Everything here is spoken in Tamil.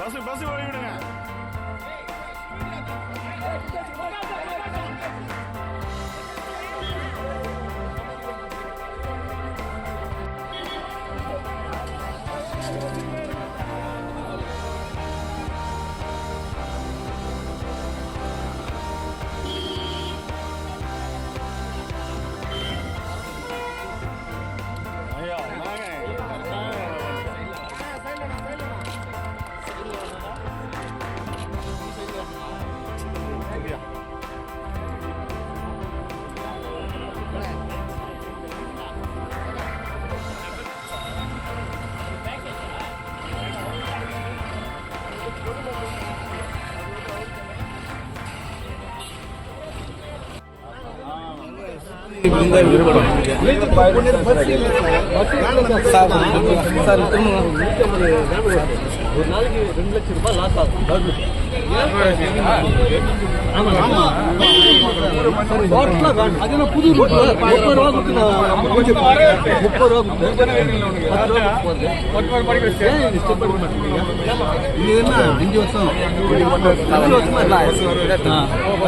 Bus bus ஓடி விடுங்க புது முப்பது ரூபா கொடுத்து நான் முப்பது ரூபா கொடுத்து. இது என்ன அஞ்சு வருஷம் அஞ்சு வருஷமா